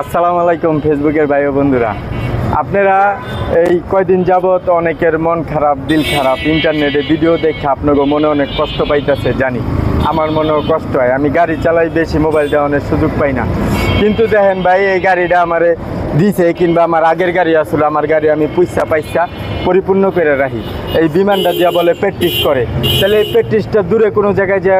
আসসালামু আলাইকুম ফেসবুকের ভাই বন্ধুরা। আপনারা এই কয়দিন যাবৎ অনেকের মন খারাপ, দিল খারাপ, ইন্টারনেটে ভিডিও দেখে আপনাকে মনে অনেক কষ্ট পাইতেছে, জানি। আমার মনেও কষ্ট হয়। আমি গাড়ি চালাই বেশি, মোবাইল দেওয়ানোর সুযোগ পাই না। কিন্তু দেখেন ভাই, এই গাড়িটা আমারে দিছে কিংবা আমার আগের গাড়ি আসলে আমার গাড়ি আমি পয়সা পাইসা পরিপূর্ণ করে রাখি। এই বিমানটা দিয়া বলে প্র্যাকটিস করে। তাহলে এই প্র্যাকটিসটা দূরে কোনো জায়গায় যা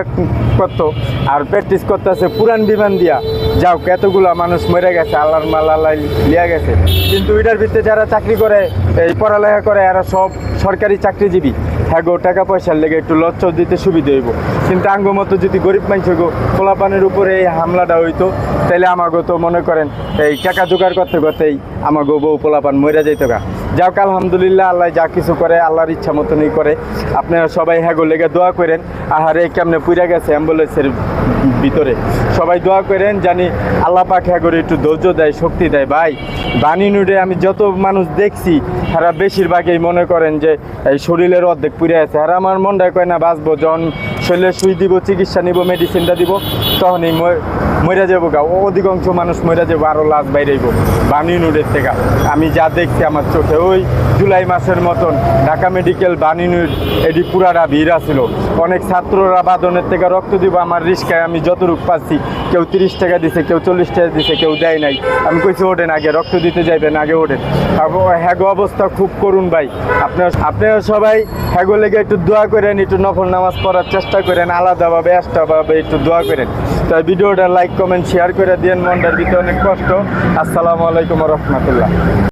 করতো, আর প্র্যাকটিস করতেছে পুরান বিমান দিয়া। যাও, এতগুলো মানুষ মরে গেছে, আল্লাহর মাল আল্লাহ লিয়া গেছে। কিন্তু এটার ভিতরে যারা চাকরি করে, এই পড়ালেখা করে, এরা সব সরকারি চাকরিজীবী। হ্যাঁ গো, টাকা পয়সার লেগে একটু লচ্চ দিতে সুবিধা হইব। কিন্তু আঙ্গ মতো যদি গরিব মানুষ গো পোলাপানের উপরে এই হামলাটা হইতো, তাহলে আমাগো তো মনে করেন, এই টাকা জোগাড় করতে করতেই আমাগো বউ পোলাপান মরে যাইতো গা যাক, আলহামদুলিল্লাহ, আল্লাহ যা কিছু করে, আল্লাহর ইচ্ছা মতনই করে। আপনারা সবাই হ্যাগো লেগে দোয়া করেন। আহারে কেমনে পুইরা গেছে অ্যাম্বুলেন্সের ভিতরে? সবাই দোয়া করেন জানি আল্লাহ পাক হ্যাগরে একটু ধৈর্য দেয়, শক্তি দেয়। ভাই, বাণী নুডে আমি যত মানুষ দেখছি, তারা বেশিরভাগই মনে করেন যে, এই শরীরের অর্ধেক পুড়ে আছে আর আমার মনটা কয় না, বাঁচবো যখন শরীরে সুই দিব, চিকিৎসা নিব মেডিসিনটা দিব, তখনই মরে যাব গা। অধিকাংশ মানুষ মরে যাব আরও লাশ বাইরেইব বাণী নুডের থেকে। আমি যা দেখছি আমার চোখে, ওই জুলাই মাসের মতন ঢাকা মেডিকেল, বাণী নুড এটি পুরাটা ভিড় আছিল। অনেক ছাত্ররা বাদনের থেকে রক্ত দিব, আমার রিস্কায় আমি যতটুক পাচ্ছি, কেউ তিরিশ টাকা দিছে, কেউ চল্লিশ টাকা দিছে, কেউ দেয় নাই। আমি কইছি, ওঠেন, আগে রক্ত দিতে যাইবেন, আগে ওঠেন। হ্যাগো অবস্থা খুব করুন ভাই। আপনার আপনারা সবাই হ্যাগো লেগে একটু দোয়া করেন, একটু নফল নামাজ পড়ার চেষ্টা করেন, আলাদাভাবে এক্সট্রাভাবে একটু দোয়া করেন। তাই ভিডিওটা লাইক কমেন্ট শেয়ার করে দিন মনটার ভিতরে অনেক কষ্ট। আসসালামু আলাইকুম রহমতুল্লাহ।